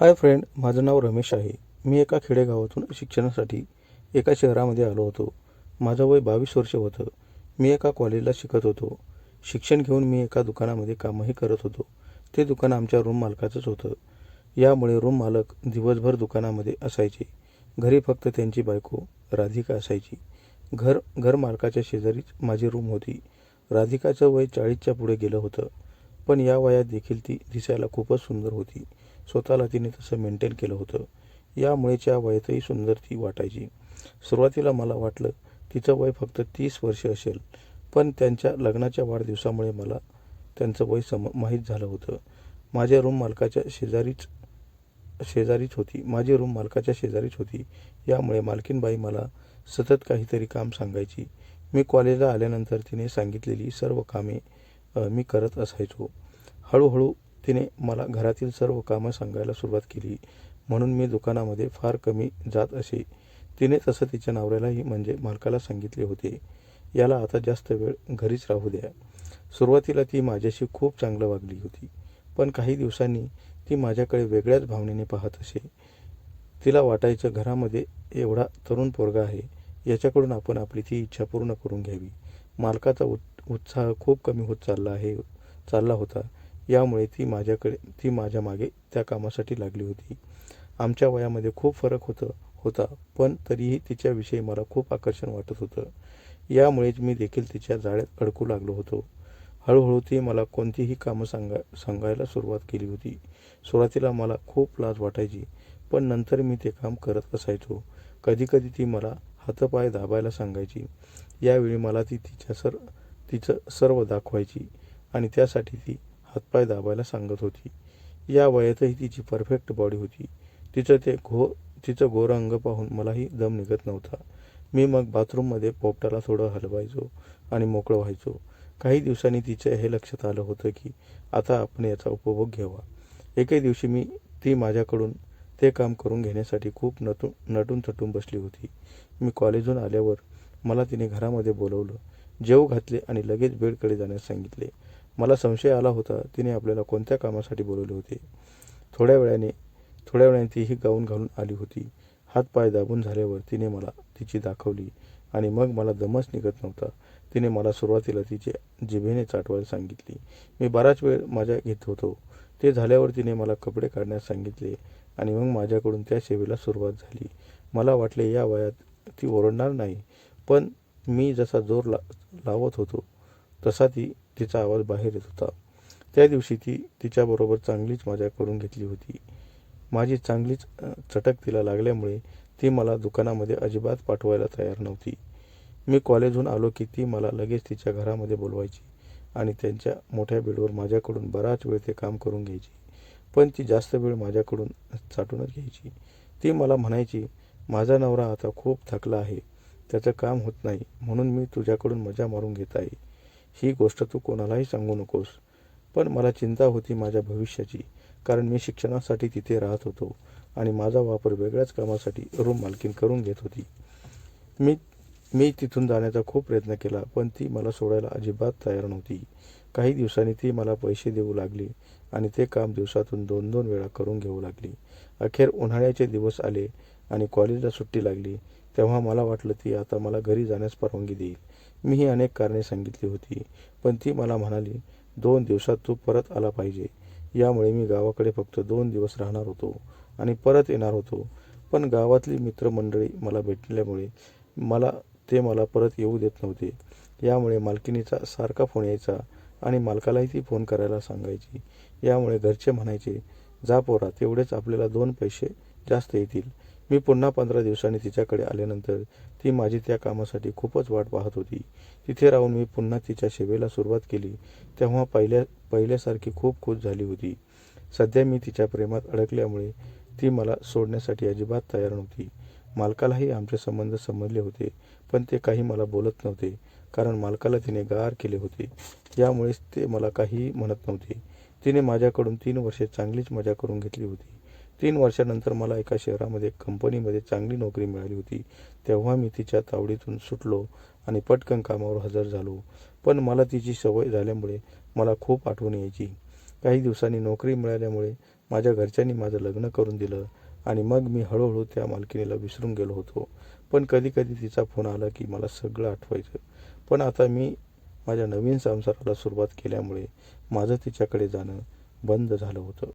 Hi friend माझं नाव रमेश आहे. मी एका खेडेगावातून शिक्षणासाठी एका शहरामध्ये आलो होतो. माझं वय बावीस वर्ष होतं. मी एका कॉलेजला शिकत होतो. शिक्षण घेऊन मी एका दुकानामध्ये कामही करत होतो. ते दुकान आमच्या रूम मालकाचंच होतं. यामुळे रूम मालक दिवसभर दुकानामध्ये असायचे. घरी फक्त त्यांची बायको राधिका असायची. घर घर मालकाच्या शेजारीच माझी रूम होती. राधिकाचं वय चाळीसच्या पुढे गेलं होतं. पण या वयात देखील ती दिसायला खूपच सुंदर होती. स्वतःला तिने तसं मेंटेन केलं होतं. यामुळेच्या वयातही सुंदर ती वाटायची. सुरुवातीला मला वाटलं तिचं वय फक्त तीस वर्ष असेल पण त्यांच्या लग्नाच्या वाढदिवसामुळे मला त्यांचं वय सम माहीत झालं होतं. माझ्या रूम मालकाच्या शेजारीच शेजारीच होती. माझी रूम मालकाच्या शेजारीच होती. यामुळे मालकीनबाई मला सतत काहीतरी काम सांगायची. मी कॉलेजला आल्यानंतर तिने सांगितलेली सर्व कामे मी करत असायचो. हळूहळू तिने मला घरातील सर्व कामं सांगायला सुरुवात केली. म्हणून मी दुकानामध्ये फार कमी जात असे. तिने तसं तिच्या नवऱ्यालाही म्हणजे मालकाला सांगितले होते. याला आता जास्त वेळ घरीच राहू द्या. सुरुवातीला ती माझ्याशी खूप चांगलं वागली होती. पण काही दिवसांनी ती माझ्याकडे वेगळ्याच भावनेने पाहत असे. तिला वाटायचं घरामध्ये एवढा तरुण पोरगा आहे. याच्याकडून आपण आपली ती इच्छा पूर्ण करून घ्यावी. मालकाचा उत् उत्साह खूप कमी होत चालला आहे चालला होता. यामुळे ती माझ्याकडे ती माझ्या मागे त्या कामासाठी लागली होती. आमच्या वयामध्ये खूप फरक होतं होता पण तरीही तिच्याविषयी मला खूप आकर्षण वाटत होतं. यामुळेच मी देखील तिच्या जाळ्यात अडकू लागलो होतो. हळूहळू ती मला कोणतीही कामं सांगा सांगायला सुरुवात केली होती. सुरुवातीला मला खूप लाज वाटायची पण नंतर मी ते काम करत असायचो. कधीकधी ती मला हातपाय दाबायला सांगायची. यावेळी मला ती तिच्या सर तिचं सर्व दाखवायची आणि त्यासाठी ती हातपाय दाबायला सांगत होती. या वयातही तिची परफेक्ट बॉडी होती. तिचं ते घो तिचं गोरं अंग पाहून मलाही दम निघत नव्हता. मी मग बाथरूममध्ये पोपटाला थोडं हलवायचो आणि मोकळं व्हायचो. काही दिवसांनी तिचं हे लक्षात आलं होतं की आता आपण याचा उपभोग घ्यावा. एके दिवशी मी ती माझ्याकडून ते काम करून घेण्यासाठी खूप नटून नटून थटून बसली होती. मी कॉलेजहून आल्यावर मला तिने घरामध्ये बोलवलं जेव घातले आणि लगेच बेडकडे जाण्यास सांगितले. मला संशय आला होता तिने आपल्याला कोणत्या कामासाठी बोलवले होते? थोड्या वेळाने थोड्या वेळाने तीही गाऊन घालून आली होती. हातपाय दाबून झाल्यावर तिने मला तिची दाखवली आणि मग मला दमच निघत नव्हता. तिने मला सुरुवातीला तिचे जिभेने चाटवायला सांगितली. मी बराच वेळ माझ्या घेत होतो. ते झाल्यावर तिने मला कपडे काढण्यास सांगितले आणि मग माझ्याकडून त्या सेवेला सुरुवात झाली. मला वाटले या वयात ती ओरडणार नाही. पण मी जसा जोर ला लावत होतो तसा ती तिचा आवाज बाहेर येत होता. त्या दिवशी ती तिच्याबरोबर चांगलीच मजा करून घेतली होती. माझी चांगलीच चटक तिला लागल्यामुळे ती मला दुकानामध्ये अजिबात पाठवायला तयार नव्हती. मी कॉलेजहून आलो की ती मला लगेच तिच्या घरामध्ये बोलवायची आणि त्यांच्या मोठ्या बेडवर माझ्याकडून बराच वेळ ते काम करून घ्यायची. पण ती जास्त वेळ माझ्याकडून चाटूनच घ्यायची. ती मला म्हणायची माझा नवरा आता खूप थकला आहे. त्याचं काम होत नाही. म्हणून मी तुझ्याकडून मजा मारून घेत आहे. ही गोष्ट तू कोणालाही सांगू नकोस. पण मला चिंता होती माझ्या भविष्याची कारण मी शिक्षणासाठी तिथे राहत होतो आणि माझा वापर वेगळ्याच कामासाठी रूम मालकीन करून घेत होती. मी मी तिथून जाण्याचा खूप प्रयत्न केला पण ती मला सोडायला अजिबात तयार नव्हती. काही दिवसांनी ती मला पैसे देऊ लागली आणि ते काम दिवसातून दोन दोन वेळा करून घेऊ लागली. अखेर उन्हाळ्याचे दिवस आले आणि कॉलेजला सुट्टी लागली. तेव्हा मला वाटलं ती आता मला घरी जाण्यास परवानगी देईल. मीही अनेक कारणे सांगितली होती पण ती मला म्हणाली दोन दिवसात तू परत आला पाहिजे. यामुळे मी गावाकडे फक्त दोन दिवस राहणार होतो आणि परत येणार होतो. पण गावातली मित्रमंडळी मला भेटल्यामुळे मला ते मला परत येऊ देत नव्हते. यामुळे मालकिनीचा सारखा फोन यायचा आणि मालकालाही ती फोन करायला सांगायची. यामुळे घरचे म्हणायचे जा पोरा तेवढेच आपल्याला दोन पैसे जास्त येतील. मी पुन्हा पंधरा दिवसांनी तिच्याकडे आल्यानंतर ती माझी त्या कामासाठी खूपच वाट पाहत होती. तिथे राहून मी पुन्हा तिच्या सेवेला सुरुवात केली. तेव्हा पहिल्या पहिल्यासारखी खूप खुश झाली होती. सध्या मी तिच्या प्रेमात अडकल्यामुळे ती मला सोडण्यासाठी अजिबात तयार नव्हती. मालकालाही आमचे संबंध समजले होते पण ते काही मला बोलत नव्हते कारण मालकाला तिने गार केले होते. यामुळेच ते मला काहीही म्हणत नव्हते. तिने माझ्याकडून तीन वर्षे चांगलीच मजा करून घेतली होती. तीन वर्षानंतर मला एका शहरामध्ये कंपनीमध्ये चांगली नोकरी मिळाली होती. तेव्हा मी तिच्या तावडीतून सुटलो आणि पटकन कामावर हजर झालो. पण मला तिची सवय झाल्यामुळे मला खूप आठवण यायची. काही दिवसांनी नोकरी मिळाल्यामुळे माझ्या घरच्यांनी माझं लग्न करून दिलं आणि मग मी हळूहळू त्या मालकिनीला विसरून गेलो होतो. पण कधी कधी तिचा फोन आला की मला सगळं आठवायचं. पण आता मी माझ्या नवीन संसाराला सुरुवात केल्यामुळे माझं तिच्याकडे जाणं बंद झालं होतं.